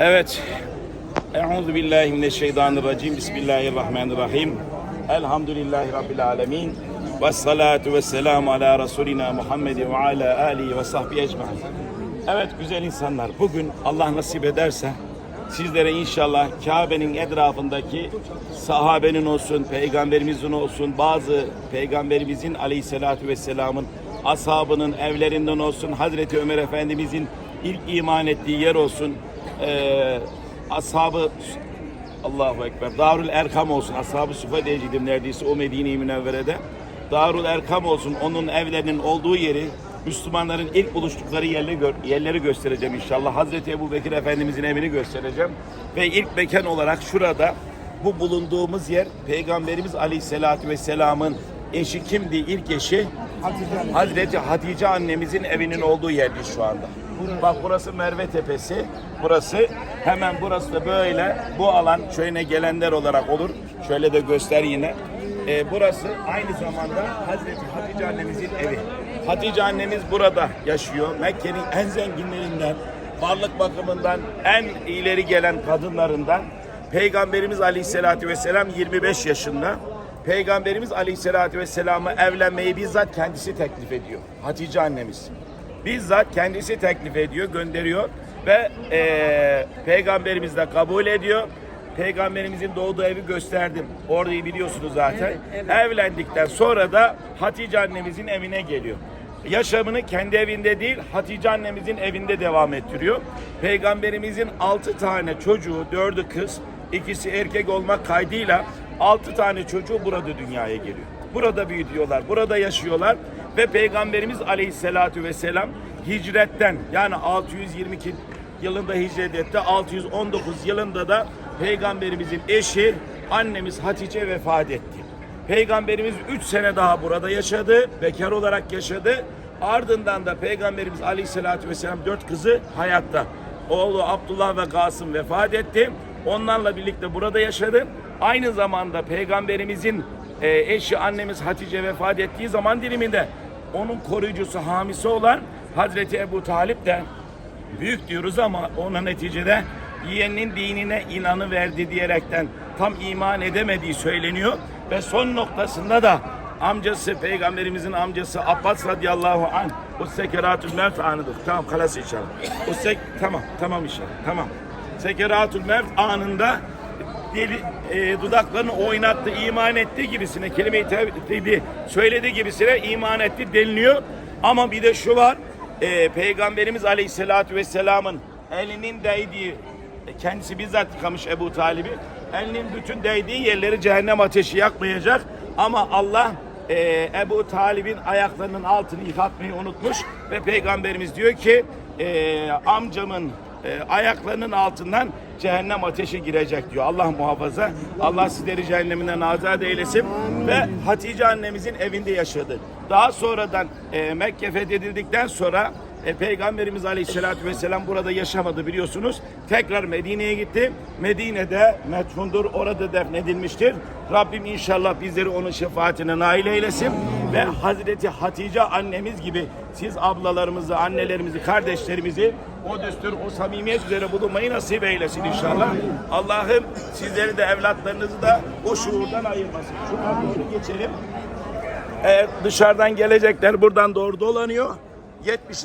Evet. Euzu billahi mineşşeytanirracim. Bismillahirrahmanirrahim. Elhamdülillahi rabbil alamin. Ve salatu ve selamu ala Resulina Muhammed ve ala alihi ve sahbihi ecmaîn. Evet güzel insanlar. Bugün Allah nasip ederse sizlere inşallah Kabe'nin etrafındaki sahabenin olsun, peygamberimizin olsun, bazı peygamberimizin aleyhissalatu vesselamın ashabının evlerinden olsun, Hazreti Ömer Efendimizin ilk iman ettiği yer olsun, ee, ashabı Allahu Ekber. Darül Erkam olsun. Ashab-ı Sufa diyecektim neredeyse o Medine-i Münevvere'de. Darül Erkam olsun. Onun evlerinin olduğu yeri Müslümanların ilk buluştukları yerleri, gö- yerleri göstereceğim inşallah. Hazreti Ebu Bekir Efendimizin evini göstereceğim. Ve ilk mekan olarak şurada bu bulunduğumuz yer Peygamberimiz Aleyhisselatü Vesselam'ın eşi kimdi? İlk eşi Hazreti Hatice annemizin evinin olduğu yerdi şu anda. Bak burası Merve Tepesi. Burası hemen burası da böyle bu alan şöyle gelenler olarak olur. Şöyle de göster yine. Ee, burası aynı zamanda Hazreti Hatice annemizin evi. Hatice annemiz burada yaşıyor. Mekke'nin en zenginlerinden, varlık bakımından en ileri gelen kadınlarından. Peygamberimiz Aleyhisselatü Vesselam 25 yaşında. Peygamberimiz Aleyhisselatü Vesselam'a evlenmeyi bizzat kendisi teklif ediyor. Hatice annemiz. Bizzat kendisi teklif ediyor, gönderiyor ve eee Peygamberimiz de kabul ediyor. Peygamberimizin doğduğu evi gösterdim. Orayı biliyorsunuz zaten. Evlendikten sonra da Hatice annemizin evine geliyor. Yaşamını kendi evinde değil, Hatice annemizin evinde devam ettiriyor. Peygamberimizin altı tane çocuğu, dördü kız, ikisi erkek olmak kaydıyla altı tane çocuğu burada dünyaya geliyor. Burada büyütüyorlar, burada yaşıyorlar ve Peygamberimiz Aleyhisselatü Vesselam hicretten yani 622 yılında hicret etti. 619 yılında da Peygamberimizin eşi annemiz Hatice vefat etti. Peygamberimiz 3 sene daha burada yaşadı, bekar olarak yaşadı. Ardından da Peygamberimiz Aleyhisselatü Vesselam dört kızı hayatta. Oğlu Abdullah ve Kasım vefat etti. Onlarla birlikte burada yaşadı. Aynı zamanda Peygamberimizin e, eşi annemiz Hatice vefat ettiği zaman diliminde onun koruyucusu, hamisi olan Hazreti Ebu Talip de büyük diyoruz ama ona neticede yeğeninin dinine inanı verdi diyerekten tam iman edemediği söyleniyor ve son noktasında da amcası peygamberimizin amcası Abbas radıyallahu anh o sekeratül mevt anıdır. Tamam kalas inşallah. O sek tamam tamam inşallah. Tamam. Sekeratül mevt anında dili, e, dudaklarını oynattı, iman etti gibisine, kelime-i tevhidi söyledi gibisine iman etti deniliyor. Ama bir de şu var, e, Peygamberimiz Aleyhisselatü Vesselam'ın elinin değdiği, e, kendisi bizzat yıkamış Ebu Talib'i, elinin bütün değdiği yerleri cehennem ateşi yakmayacak. Ama Allah e, Ebu Talib'in ayaklarının altını yıkatmayı unutmuş ve Peygamberimiz diyor ki e, amcamın e, ayaklarının altından cehennem ateşi girecek diyor. Allah muhafaza. Allah sizleri cehenneminden azat eylesin. Ve Hatice annemizin evinde yaşadı. Daha sonradan e, Mekke fethedildikten sonra e, Peygamberimiz Aleyhisselatü Vesselam burada yaşamadı biliyorsunuz. Tekrar Medine'ye gitti. Medine'de metfundur, orada defnedilmiştir. Rabbim inşallah bizleri onun şefaatine nail eylesin. Ve Hazreti Hatice annemiz gibi siz ablalarımızı, annelerimizi, kardeşlerimizi o düstur, o samimiyet üzere bulunmayı nasip eylesin inşallah. Allah'ım sizleri de evlatlarınızı da o şuurdan ayırmasın. Şuradan doğru geçelim. Evet, dışarıdan gelecekler buradan doğru dolanıyor. 70